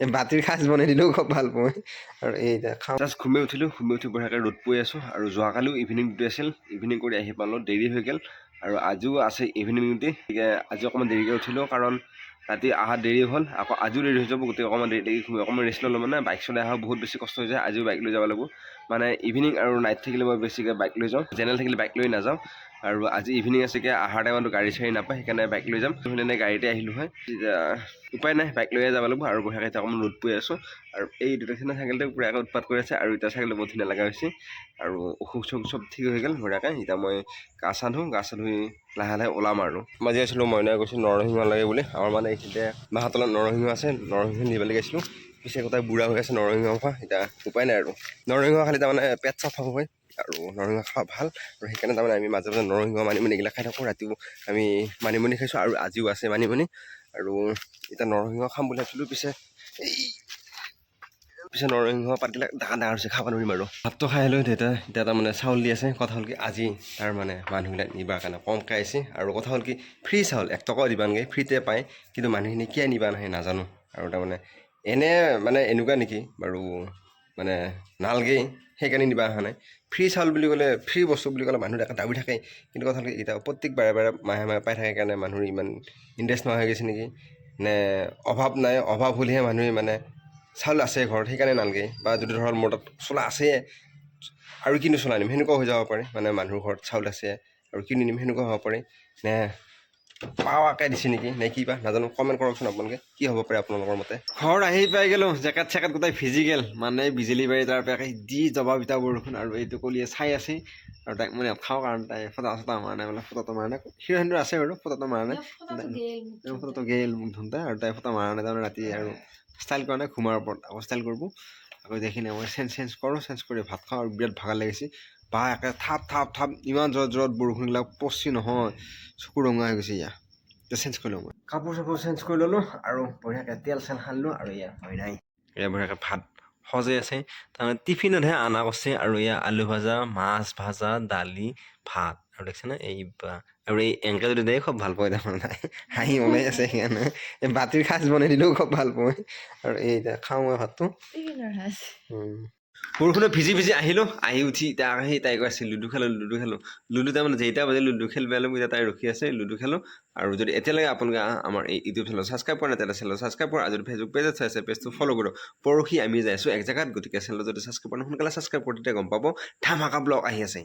বাতিৰ সাজ বনাই দিলেও খুব ভালো পাওঁ। আৰু এই খাওঁ জাষ্ট ঘুমি উঠিলোঁ, ঘুমি উঠি বঢ়িয়াকৈ ৰ'দ পৰি আছোঁ আৰু যোৱাকালিও ইভিনিং ডিউটি আছিল। ইভিনিং কৰি আহি পালোঁ, দেৰি হৈ গ'ল। আৰু আজিও আছে ইভিনিং ডিউটি আজি অকণমান দেৰিকৈ উঠিলোঁ কাৰণ ৰাতি অহা দেৰি হ'ল। আকৌ আজিও দেৰি হৈ যাব গোটেই অকণমান দেৰি দেৰি অকণমান ৰেষ্ট ল'লোঁ মানে। বাইক চলাই অহা বহুত বেছি কষ্ট হৈ যায়। আজিও বাইক লৈ যাব লাগিব। মানে ইভিনিং আৰু নাইট থাকিলে মই বেছিকৈ বাইক লৈ যাওঁ। জেনেৰেল থাকিলে বাইক লৈ নাযাওঁ। আৰু আজি ইভিনিং আছেগৈ অহাৰ টাইমতো গাড়ী চাড়ী নাপায়, সেইকাৰণে বাইক লৈ যাম। সেইকাৰণে গাড়ীতে আহিলোঁ হয়। উপায় নাই বাইক লৈয়ে যাব লাগিব আৰু বঢ়িয়াকৈ এতিয়া অকণমান ৰ'দ পৰি আছোঁ। আৰু এই দুটা চিনা চাইকেলটো পূৰাকৈ উৎপাত কৰি আছে আৰু এতিয়া চাইকেলটো বহুত ধুনীয়া লগা হৈছে। আৰু অসুখ চসুখ চব ঠিক হৈ গ'ল বঢ়িয়াকৈ। এতিয়া মই গা চা গা চা লাহে লাহে ওলাম আৰু। মই আজি আছিলোঁ মইনাই কৈছোঁ নৰসিংহ লাগে বুলি। আমাৰ মানে এইখিনিতে মাহঁতলত নৰসিংহ আছে, নৰসিংহ নিবলৈ গৈছিলোঁ। পিছে গোটাই বুঢ়া হৈ আছে নৰসিংহ খোৱা, এতিয়া উপায় নাই আৰু। নৰসিংহ খালি তাৰমানে পেট চাফা হয়। আৰু নৰসিংহ খোৱা ভাল। আৰু সেইকাৰণে তাৰমানে আমি মাজে মাজে নৰসিংহ মানিমুনি এইবিলাক খাই থাকোঁ। ৰাতিও আমি মানিমুনি খাইছোঁ আৰু আজিও আছে মানিমুনি। আৰু এতিয়া নৰসিংহ খাম বুলি ভাবিছিলোঁ পিছে এই পিছে নৰসিংহ পাতবিলাক ডাঙৰ ডাঙৰ হৈছে খাব নোৱাৰিম আৰু। ভাতটো খাই আহিলোঁ দেউতা এতিয়া তাৰমানে চাউল দি আছে কথা হ'ল কি আজি তাৰ মানে মানুহবিলাক নিবাৰ কাৰণে কমকৈ আহিছে। আৰু কথা হ'ল কি ফ্ৰী চাউল এক টকাও দিবা নালাগে ফ্ৰীতে পায়। কিন্তু মানুহখিনি কিয় নিবা নাহে নাজানো। আৰু তাৰমানে এনে মানে এনেকুৱা নেকি বাৰু মানে নালগেই সেইকাৰণে নিবা অহা নাই। ফ্ৰী চাউল বুলি ক'লে ফ্ৰী বস্তু বুলি ক'লে মানুহ দাবী থাকে। কিন্তু কথা হ'ল এতিয়া প্ৰত্যেক বাৰে বাৰে মাহে মাহে পাই থাকে কাৰণে মানুহৰ ইমান ইণ্টাৰেষ্ট নোহোৱা হৈ গৈছে নেকি? নে অভাৱ নাই অভাৱ হ'লেহে মানুহে মানে চাউল আছে ঘৰত সেইকাৰণে নালগে। বা যদি ধৰক মোৰ তাত চলা আছে আৰু কিনো চলাই নিম সেনেকুৱাও হৈ যাব পাৰে। মানে মানুহৰ ঘৰত চাউল আছে আৰু কিনি নিম সেনেকুৱা হ'ব পাৰে। নে পাৱাকৈ দিছে নেকি? নে কি বা? নাজানো কমেণ্ট কৰকচোন আপোনালোকে। কি হ'ব পাৰে আপোনালোকৰ মতে? ঘৰত আহি পাই গ'লোঁ জেকেট চেকেট গোটেই ভিজি গ'ল। মানে বিজুলী বাৰী তাৰ পৰা যি জবাব ইটা বৰষুণ আৰু এইটো কলিয়ে চাই আছে। আৰু তাইক মই নাখাওঁ কাৰণ তাই ফটা চটা মাৰা নাই মানে ফটাটো মাৰা নাই। হিৰ' হিন্দু আছে বাৰু ফটাটো মাৰা নাই। ফটোটো গেল মোক ধুনতে আৰু তাই ফটো মাৰা নাই তাৰমানে ৰাতি আৰু ষ্টাইল কৰা নাই ঘুমাৰ ওপৰত। আকৌ ষ্টাইল কৰিব। আকৌ দেখি মই চেঞ্জ চেঞ্জ কৰোঁ চেঞ্জ কৰি ভাত খাওঁ আৰু বিৰাট ভাগৰ লাগিছে। বা একে থাপ থাপ থাপ ইমান জোৰত জোৰত বৰষুণবিলাক পচি নহয় চকু ৰঙা হৈ গৈছে ইয়া। এতিয়া চেঞ্জ কৰি লওঁ মই। কাপোৰ চাপোৰ চেঞ্জ কৰি ল'লোঁ আৰু বঢ়িয়াকৈ তেল চেল সানিলোঁ আৰু ইয়া হয় নাই। এয়া বঢ়িয়াকৈ ভাত সজাই আছে। তাৰমানে টিফিনতহে অনা কৰিছে আৰু এয়া আলু ভাজা মাছ ভাজা দালি ভাত। আৰু দেখিছেনে এই আৰু এই এংকে যদি দিয়ে খুব ভালো পাওঁ তাৰমানে। হাঁহি ওলাই আছে সেইকাৰণে। এই বাতিৰ সাজ বনাই দিলেও খুব ভালো পাওঁ আৰু এই এতিয়া খাওঁ মই ভাতটো। বৰষুণত ভিজি ভিজি আহিলোঁ, আহি উঠি তাই আহি তাই কৈ আছে, লুডু খেলোঁ লুডু খেলোঁ। লুডু তাৰমানে যেইটা বাজে লুডু খেল বেয়া লাগিব তাই ৰখি আছে, লুডু খেলোঁ। আৰু যদি এতিয়ালৈকে আপোনালোকে আমাৰ এই ইউটিউব চেনেল ছাবস্ক্ৰাইব কৰা নাই তেতিয়াহ'লে চেনেল ছাবস্ক্ৰাইব কৰা যদি ফেচবুক পেজত চাই আছে পেজটো ফ'ল' কৰক। পৰহি আমি যাই আছোঁ এক জেগাত, গতিকে চেনেলত যদি ছাবস্ক্ৰাইব কৰা সোনকালে ছাবস্ক্ৰাইব কৰি, তেতিয়া গম পাব। ধামাকা ব্লগ আহি আছে